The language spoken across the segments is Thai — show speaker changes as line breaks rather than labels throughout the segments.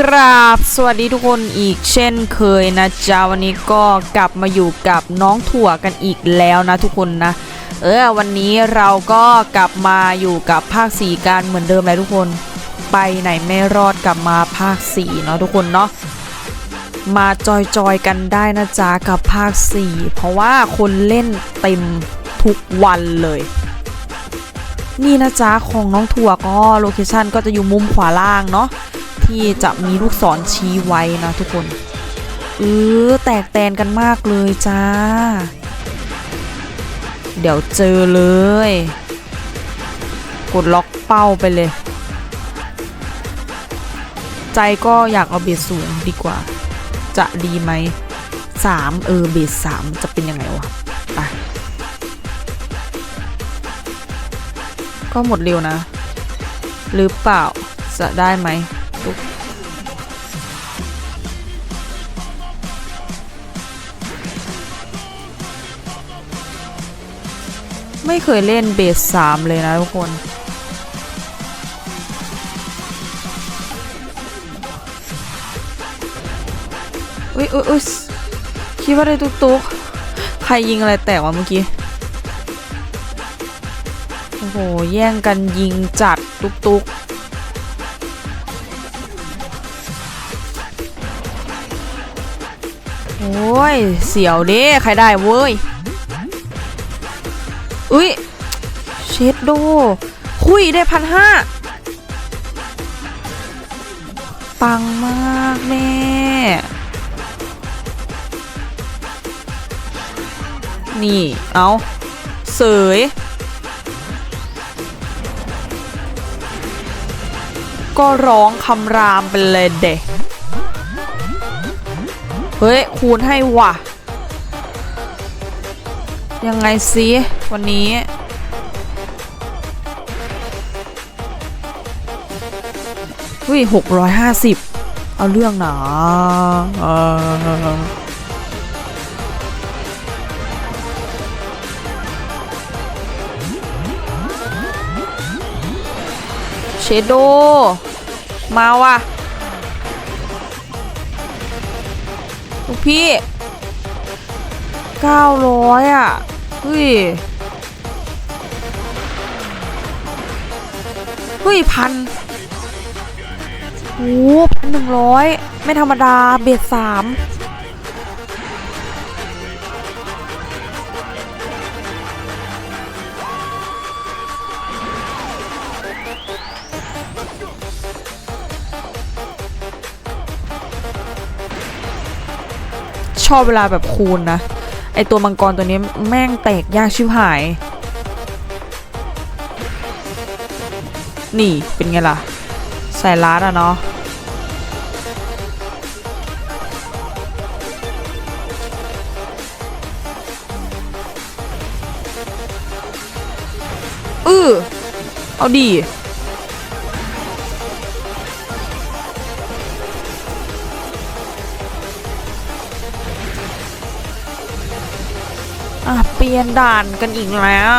กราบสวัสดีทุกคนอีกเช่นเคยนะจ๊ะวันนี้ก็กลับมาอยู่กับน้องถั่วกันอีกแล้วนะทุกคนนะ เออวันนี้เราก็กลับมาอยู่กับภาค4กันเหมือนเดิมเลยทุกคน ไปไหนไม่รอดกลับมาภาค4เนาะทุกคนเนาะมาจอยๆกันได้นะจ๊ะกับภาค4เพราะว่าคนเล่นเต็มทุกวันเลยนี่นะจ๊ะของน้องถั่วก็โลเคชันก็จะอยู่มุมขวาล่างเนาะ ที่จะมีลูกศรชี้ไว้นะทุกคนเออแตกแตนกันมากเลยจ้า เดี๋ยวเจอเลย กดล็อกเป้าไปเลย ใจก็อยากเอาเบสสูงดีกว่า จะดีไหมสามเออเบสสามจะเป็นยังไงวะไปก็หมดเร็วนะ หรือเปล่าจะได้ไหม ไม่เคยเล่นเบสสามเลยนะทุกคน อุ้ยอุ้ยอุ้ยคิดว่าได้ตุ๊กตุ๊กใครยิงอะไรแตกวะเมื่อกี้ โอ้โห แย่งกันยิงจัดตุ๊กตุ๊กโอ้ย เสียวเด้ใครได้เว้ย อุ้ยเชดโดคุยได้พันห้าปังมากแม่นี่ เอาเสยก็ร้องคำรามไปเลยเด็กเฮ้ย คูณให้ว่ะ ยังไงสิวันนี้เฮ้ยหกร้อยห้าสิบเอาเรื่องหนาเออเชโด มาว่ะลูกพี่ 900 อะเฮ้ยเฮ้ยพันโอ้พันหนึ่งร้อยไม่ธรรมดาเบ็ดสามชอบเวลาแบบคูณนะ ไอตัวมังกรตัวนี้แม่งแตกยากชิบหาย นี่เป็นไงล่ะ ใส่ลัดอะเนาะอือเอาดี เวียนด่านกันอีกแล้ว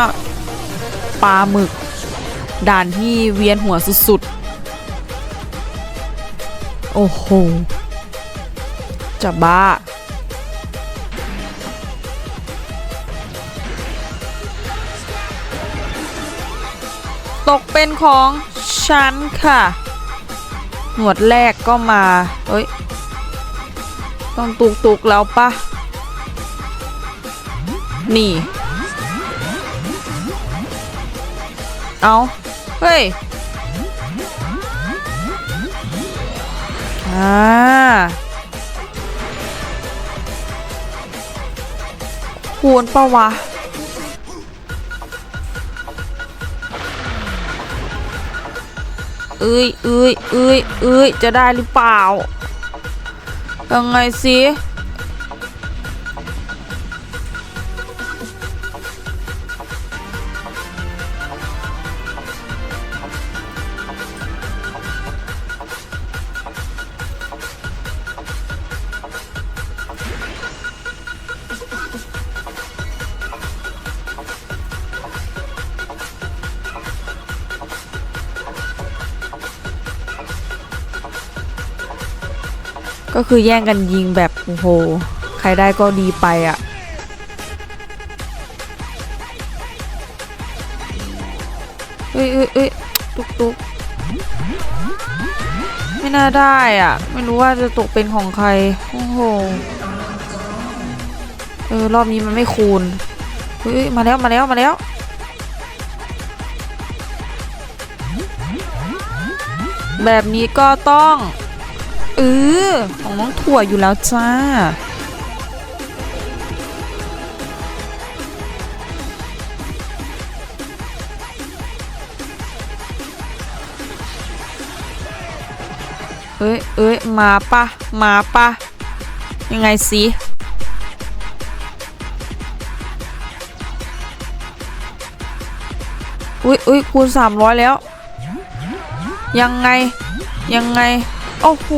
ปลาหมึก ด่านที่เวียนหัวสุดๆ โอ้โห จะบ้า ตกเป็นของฉันค่ะ หนวดแรกก็มา เอ้ย ต้องตุกตุกๆแล้วปะ นี่ เอาเฮ้ยอ่าคูณปะวะเอ้ยเอ้ยเอ้ยเอ้ยจะได้หรือเปล่ายังไงสิ ก็คือแย่งกันยิงแบบโอ้โห ใครได้ก็ดีไปอะ่ะเอ้ยเอ้ยเอ้ยตุกตุกไม่น่าได้อะ ไม่รู้ว่าจะตกเป็นของใคร โอ้โห เออ รอบนี้มันไม่คูณเฮ้ยมาแล้วมาแล้วมาแล้วแบบนี้ก็ต้อง เออ ของน้องถั่วอยู่แล้วจ้า เอ้ยเอ้ยมาปะมาปะยังไงสิอุ้ยอุ้ยคูณสามร้อยแล้ว ยังไง ยังไง โอ้โห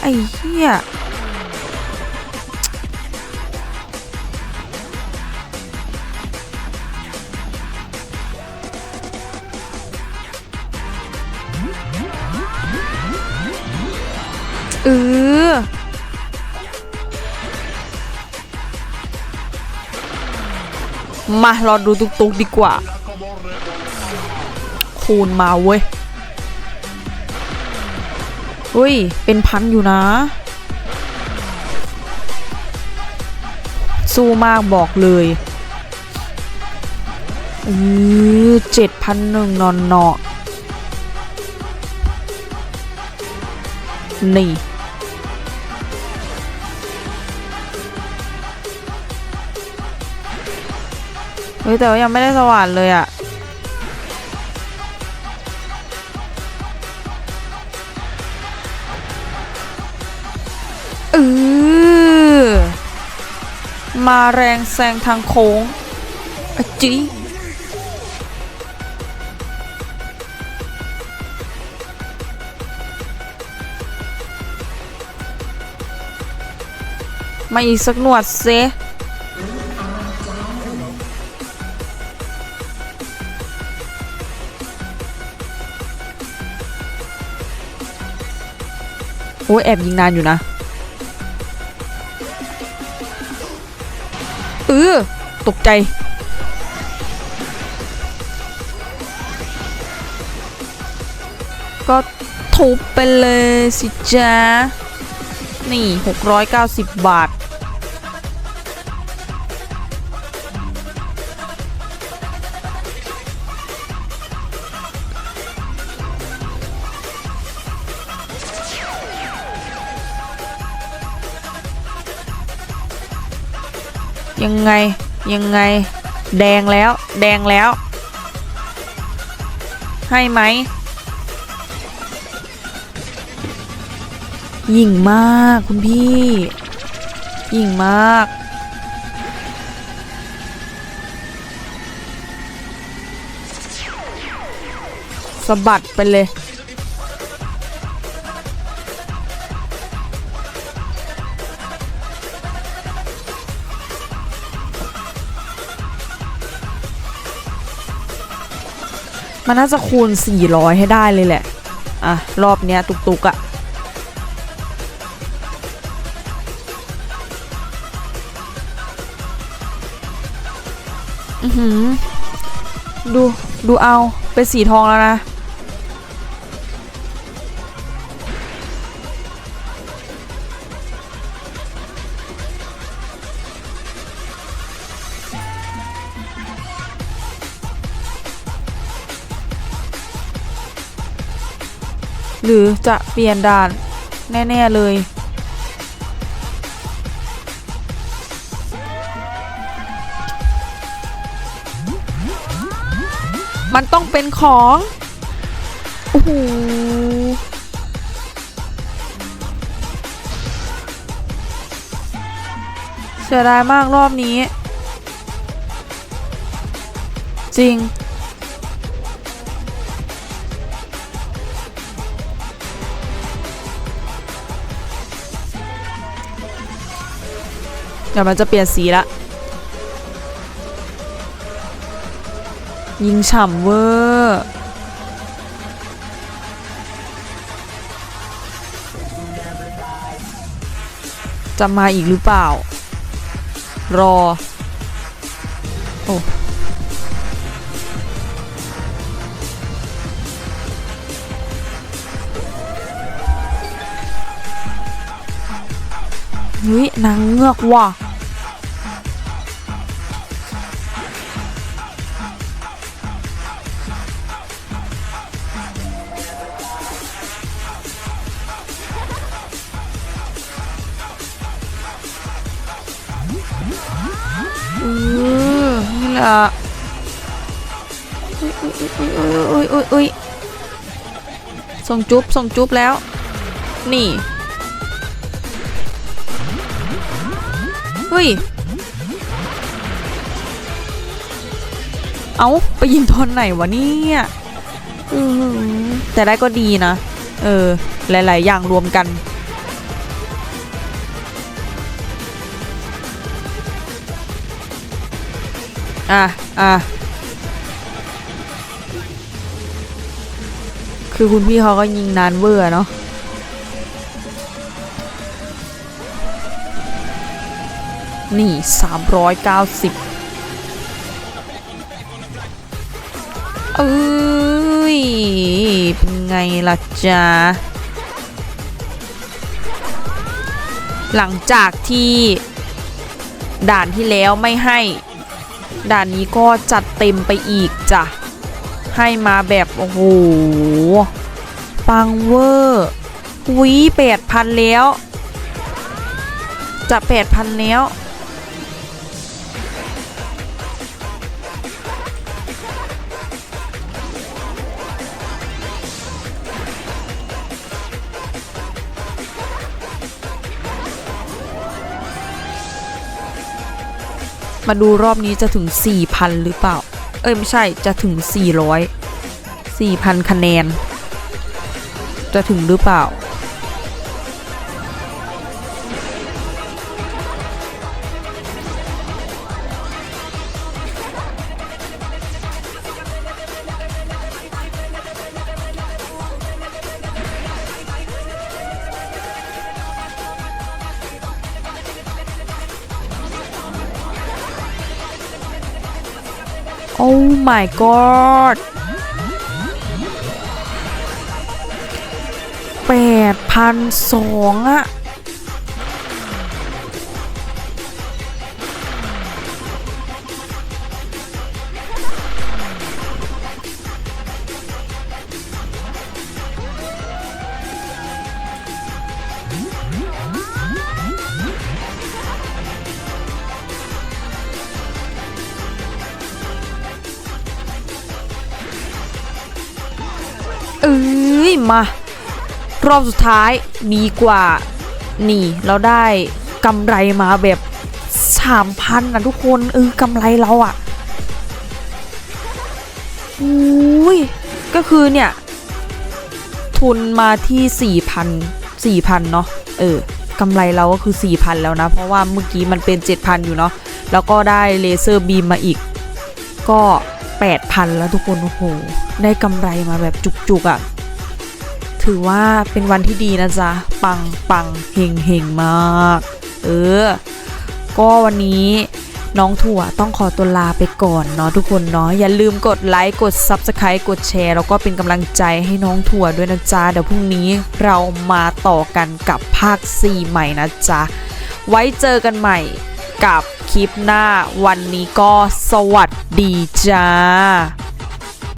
ไอ้เหี้ย เออมารอดูตุกๆดีกว่า คูณมาเว้ย อุ้ย เป็นพันอยู่นะ สู้มากบอกเลยเออเจ็ดพันหนึ่งนอนเนาะนี่เฮ้ยแต่ว่ายังไม่ได้สว่านเลยอะ มาแรงแซงทางโค้งอจีมาอีกสักหนวดเซโอ้ยแอบยิงนานอยู่นะ ออตกใจ ก็ทุบไปเลยสิจ้านี่ 690 บาท ยังไงยังไง แดงแล้ว แดงแล้ว ให้ไหม ยิ่งมากคุณพี่ ยิ่งมาก สะบัดไปเลย มันน่าจะคูณ 400 ให้ได้เลยแหละ อะ รอบเนี้ยตุกๆอะ่ะอือหือ ดู ดูเอา เป็นสีทองแล้วนะ รือจะเปลี่ยนด่านแน่ ๆ เลย มันต้องเป็นของ โอ้โหเสียดายมากรอบนี้ จริง เดี๋ยวมันจะเปลี่ยนสีละ ยิงฉ่ำเวอร์จะมาอีกหรือเปล่า รอ โอ้เฮ้ยนางเงือกว่ะ ออนี่แหละอุ้ยอุ้ยอุ้ยอุ้ยอุ้ยส่งจุ๊บส่งจุ๊บแล้ว นี่เฮ้ย เอาไปยิงทอนไหนวะเนี่ยอือแต่ได้ก็ดีนะ เออ หลาย ๆ อย่างรวมกัน อะอะคือคุณพี่เขาก็ยิงนานเวอร์อเนาะนี่ 390 เอ้ย เป็นไงล่ะจ๊ะ หลังจากที่ด่านที่แล้วไม่ให้ ด่านนี้ก็จัดเต็มไปอีกจ้ะ ให้มาแบบโอ้โห ปังเวอร์วิแปดพันแล้ว จะแปดพันแล้ว มาดูรอบนี้จะถึง 4,000 หรือเปล่า เอ้ย ไม่ใช่จะถึง 400 4,000 คะแนน จะถึงหรือเปล่า โอ้ my god แปดพันสองอะ มา รอบสุดท้ายดีกว่า นี่ เราได้กำไรมาแบบสามพันนะทุกคน เออกำไรเราอะอุ้ยก็คือเนี่ย ทุนมาที่สี่พันสี่พันเนาะเออกำไรเราก็คือสี่พันแล้วนะ เพราะว่าเมื่อกี้มันเป็นเจ็ดพันอยู่เนาะแล้วก็ได้เลเซอร์บีมมาอีก ก็แปดพันแล้วทุกคน โอ้โห ได้กำไรมาแบบจุกๆอะ่ะ ถือว่าเป็นวันที่ดีนะจ๊ะ ปังปังเฮงเฮงมาก เออ ก็วันนี้น้องถั่วต้องขอตัวลาไปก่อนเนาะทุกคนเนาะอย่าลืมกดไลค์กด Subscribe กดแชร์แล้วก็เป็นกำลังใจให้น้องถั่วด้วยนะจ๊ะ เดี๋ยวพรุ่งนี้เรามาต่อกันกับภาค 4 ใหม่นะจ๊ะ ไว้เจอกันใหม่กับคลิปหน้าวันนี้ก็สวัสดีจ้า